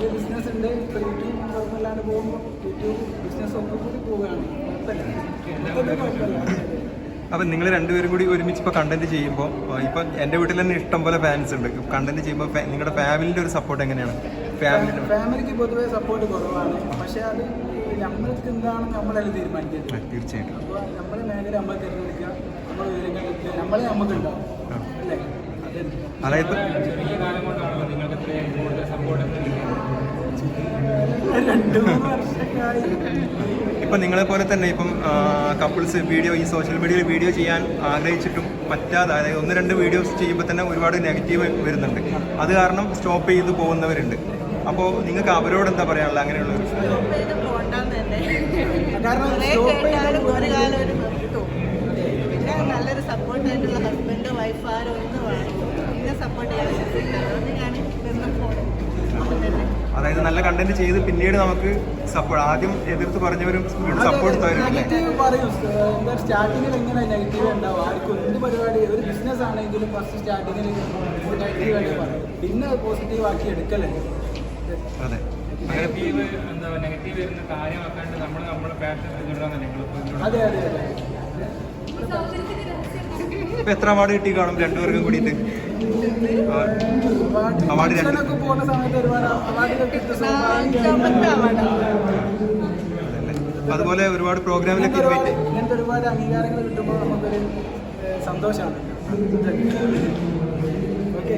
ചെറിയ ബിസിനസ് ഉണ്ട്. ഇപ്പോൾ യൂട്യൂബ് കുഴപ്പമില്ലാണ്ട് പോകുമ്പോൾ യൂട്യൂബ് ബിസിനസ് ഒക്കെ കൂടി പോവുകയാണ്. കുഴപ്പമില്ല. അപ്പം നിങ്ങൾ രണ്ടുപേരും കൂടി ഒരുമിച്ച് ഇപ്പോൾ കണ്ടന്റ് ചെയ്യുമ്പോൾ ഇപ്പം എന്റെ വീട്ടിൽ തന്നെ ഇഷ്ടം പോലെ ഫാൻസ് ഉണ്ട്. കണ്ടന്റ് ചെയ്യുമ്പോൾ നിങ്ങളുടെ ഫാമിലിന്റെ ഒരു സപ്പോർട്ട് എങ്ങനെയാണ്? ഫാമിലിന്റെ ഫാമിലിക്ക് പൊതുവെ സപ്പോർട്ട് കുറവാണ്. പക്ഷെ അത് നമ്മൾക്ക് എന്താണെന്ന് നമ്മളത് തീരുമാനിക്കുന്നത് തീർച്ചയായിട്ടും. അപ്പോൾ നമ്മുടെ മേഖല നമ്മൾ തിരഞ്ഞെടുക്കുക. നമ്മൾ വിവരങ്ങൾ നമ്മളെ നമുക്കുണ്ടാവും. അല്ലേ? അതെ. അതായത് ചെറിയ കാലം കൊണ്ടാണല്ലോ നിങ്ങൾക്ക് കൂടുതൽ സപ്പോർട്ട് ഇപ്പം നിങ്ങളെ പോലെ തന്നെ ഇപ്പം കപ്പിൾസ് വീഡിയോ ഈ സോഷ്യൽ മീഡിയയിൽ വീഡിയോ ചെയ്യാൻ ആഗ്രഹിച്ചിട്ടും പറ്റാതെ അതായത് ഒന്ന് രണ്ട് വീഡിയോസ് ചെയ്യുമ്പോൾ തന്നെ ഒരുപാട് നെഗറ്റീവ് വരുന്നുണ്ട്. അത് കാരണം സ്റ്റോപ്പ് ചെയ്ത് പോകുന്നവരുണ്ട്. അപ്പോൾ നിങ്ങൾക്ക് അവരോട് എന്താ പറയാനുള്ളത് അങ്ങനെയുള്ള നല്ലൊരു സപ്പോർട്ടായിട്ടുള്ള ഹസ്ബൻഡ് വൈഫ് ആരും ഒന്ന് വേണം പിന്നെ സപ്പോർട്ട് ചെയ്യാൻ പറ്റില്ല അതുകൊണ്ട് ഞാൻ നിന്ന് പോകും അതായത് നല്ല കണ്ടന്റ് ചെയ്ത് പിന്നീട് നമുക്ക് സപ്പോർട്ട് ആദ്യം എതിർത്ത് പറഞ്ഞവരും സപ്പോർട്ട് സ്റ്റാർട്ടിങ്ങിൽ എങ്ങനെ നെഗറ്റീവ് ഉണ്ടാവും? ആർക്കും എന്ത് പരിപാടി ഒരു ബിസിനസ് ആണെങ്കിലും ഫസ്റ്റ് സ്റ്റാർട്ടിങ്ങിൽ നെഗറ്റീവ് ആയിട്ട് പറയും. പിന്നെ പോസിറ്റീവ് ആക്കി എടുക്കലേ അതെ. നെഗറ്റീവ് എന്താ നെഗറ്റീവ് വരുന്ന കാര്യമാക്കാണ്ട് നമ്മൾ നമ്മുടെ പാഷൻ അതെ അതെ അതെ. ഇപ്പൊ എത്ര അവാർഡ് കിട്ടി കാണും രണ്ടുപേർക്കും കൂടിയിട്ട്. അവാർഡ് അവാർഡ് രണ്ട്. ഫംഗ്ഷനൊക്കെ പോകുന്ന സമയത്ത് ഒരുപാട് അതുപോലെ ഒരുപാട് പ്രോഗ്രാമിലൊക്കെ ഇങ്ങനത്തെ ഒരുപാട്- അംഗീകാരങ്ങൾ കിട്ടുമ്പോൾ നമുക്കൊരു സന്തോഷമാണ്. ഓക്കെ.